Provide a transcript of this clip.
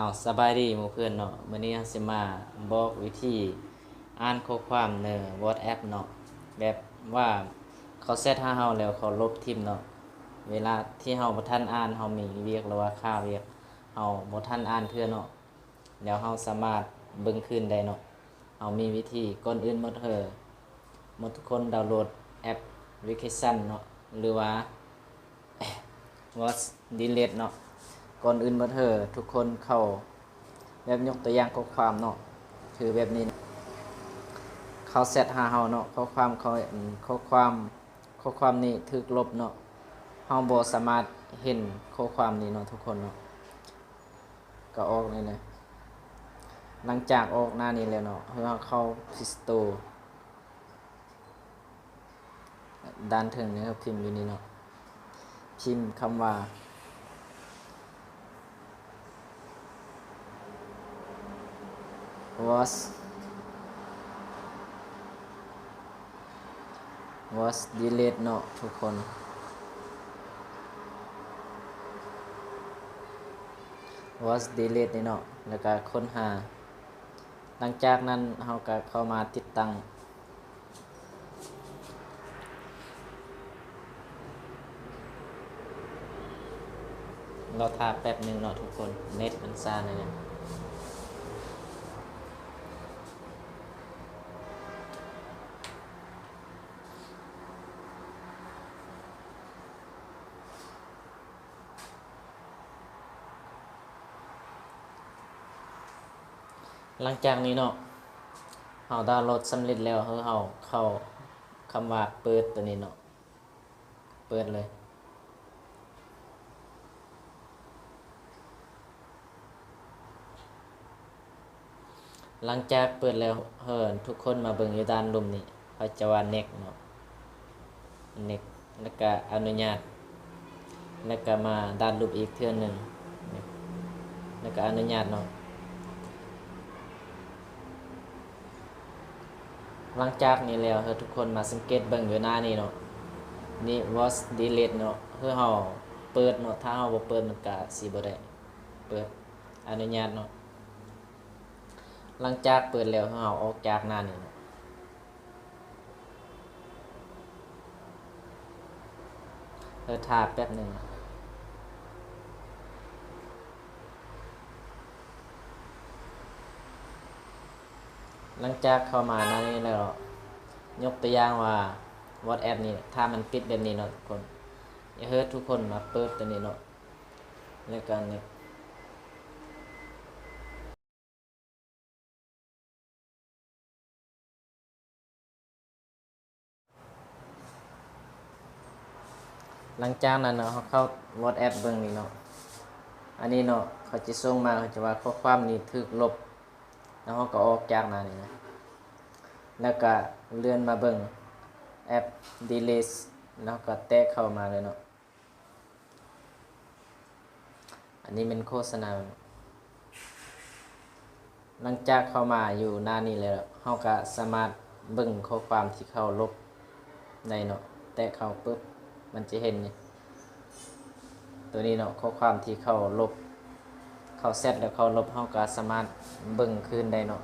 อาสบายดีหมู่เพื่อนเนาะมื้อนี้เราสิมาบอกวิธีอ่านข้อความใน WhatsApp เนาะแบบว่าเขาเซตหาเฮาแล้วเขาลบทิมเนาะเวลาที่เฮาบ่ทันอ่านเฮามีเวียกหรือว่าค่าเวียกเฮาบ่ทันอ่านเทื่อเนาะแล้วเฮาสามารถเบิ่งคืนได้เนาะเฮามีวิธีก่อนอื่นหมดเถอหมดทุกคนดาวน์โหลดแอปพลิเคชันเนาะหรือว่า What's delete เนาะ ก่อนอื่นมาเถอะทุกคนเข้าแบบยกตัวอย่างข้อความเนาะคือแบบนี้ เขาเซตหาเฮาเนาะข้อความเขาข้อความข้อความนี้ถูกลบเนาะเฮาบ่สามารถเห็นข้อความนี้เนาะทุกคนเนาะก็ออกนี่เลยหลังจากออกหน้านี้แล้วเนาะเฮาเข้า Play Store ด้านถึงนี่ครับพิมพ์อยู่นี่เนาะพิมพ์คำว่า was was delete เนาะทุกคน was delete นี่เนาะแล้วก็ค้นหา หลังจากนั้นเราก็เข้ามาติดตั้ง เราทาแป๊บหนึ่งเนาะทุกคน เน็ตมันซ่าเลยเนี่ย หลังจากนี้เนาะเราดาวน์โหลดสำเร็จแล้วเฮาเราเข้าคำว่าเปิดตัวนี้เนาะเปิดเลย หลังจากเปิดแล้วเฮินทุกคนมาเบิ่งอยู่ด้านลุมนี่เขาจะว่าเน็กเนาะเน็กแล้วก็อนุญาตแล้วก็มาด้านรูปอีกเทื่อหนึ่งแล้วก็อนุญาตเนาะ หลังจากนี้แล้วเฮาทุกคนมาสังเกตเบิ่งอยู่หน้านี่เนาะนี่ was delete เนาะคือเฮาเปิดเนาะถ้าเฮาบ่เปิดมันก็สิบ่ได้เปิดอนุญาตเนาะหลังจากเปิดแล้วเฮาออกจากหน้านี่เนาะเออทาแป๊บหนึง หลังจากเข้ามาหน้านี้แล้วยกตัวอย่างว่า WhatsApp นี่ถ้ามันปิดแบบนี้เนาะทุกคนอย่าเฮิรทุกคนมาเปิดตัวนี้เนาะแล้วกันเนี่ยหลังจากนั้นเนาะเขาเข้า WhatsApp เบิ่งนี่เนาะอันนี้เนาะเขาจะส่งมาเขาจะว่าข้อความนี้ถูกลบ แล้วเขาก็ออกจากนั้นนี่นะ แล้วก็เลื่อนมาเบิ่งแอป delete แล้วก็แตะเข้ามาเลยเนาะ อันนี้เป็นโฆษณา หลังจากเข้ามาอยู่หน้านี้แล้วเราก็สามารถเบิ่งข้อความที่เข้าลบในเนาะ แตะเข้าปุ๊บ มันจะเห็นนี่ตัวนี้เนาะข้อความที่เข้าลบ เขาเซตแล้วเขาลบเขาก็สามารถเบิ่งคืนได้เนาะ